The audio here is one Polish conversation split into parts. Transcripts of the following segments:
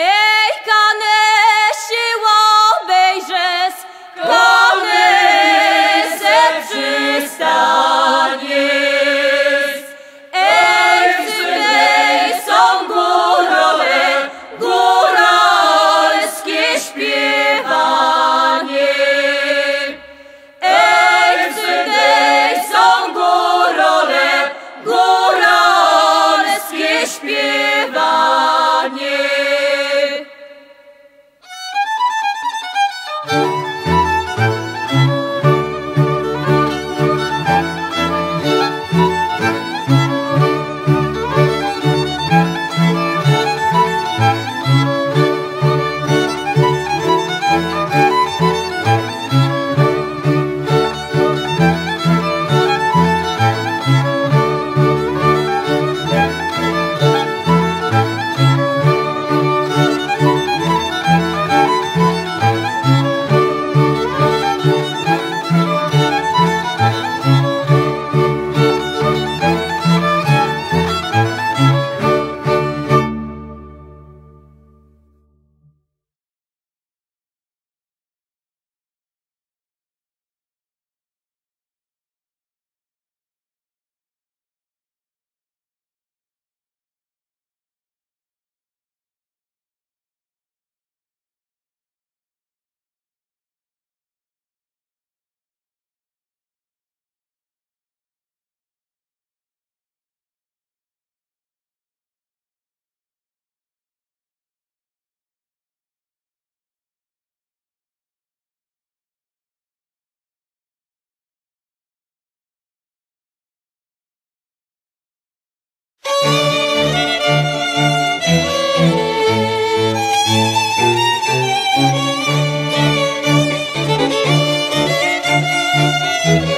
Ej, kane siło bejrzes, kane se przystanie. Leć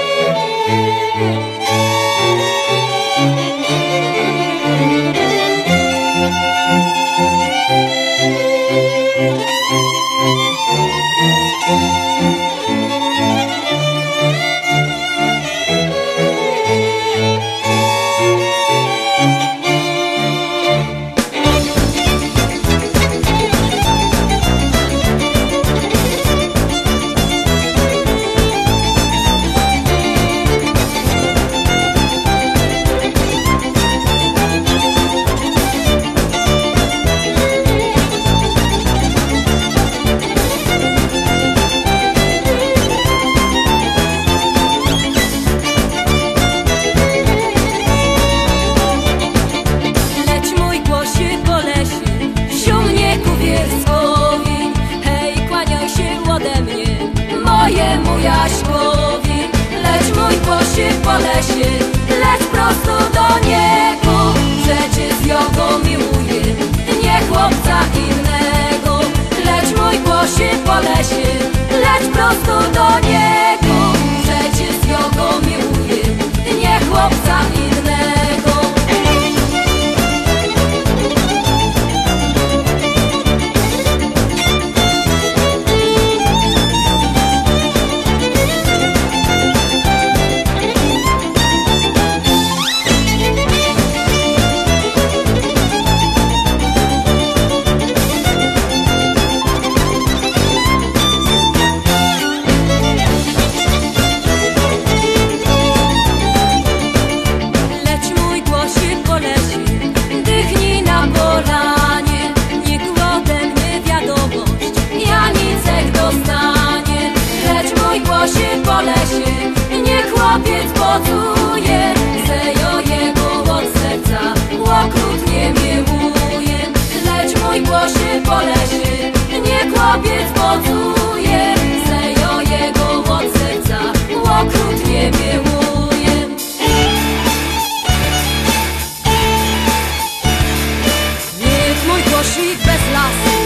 mojemu Jaśkowi. Leć mój głosie po lesie, leć prosto do niego. Przecież ja go miłuję, nie chłopca innego. Leć mój głosie po lesie, leć prosto do niego. Niech mój głosik bez lasu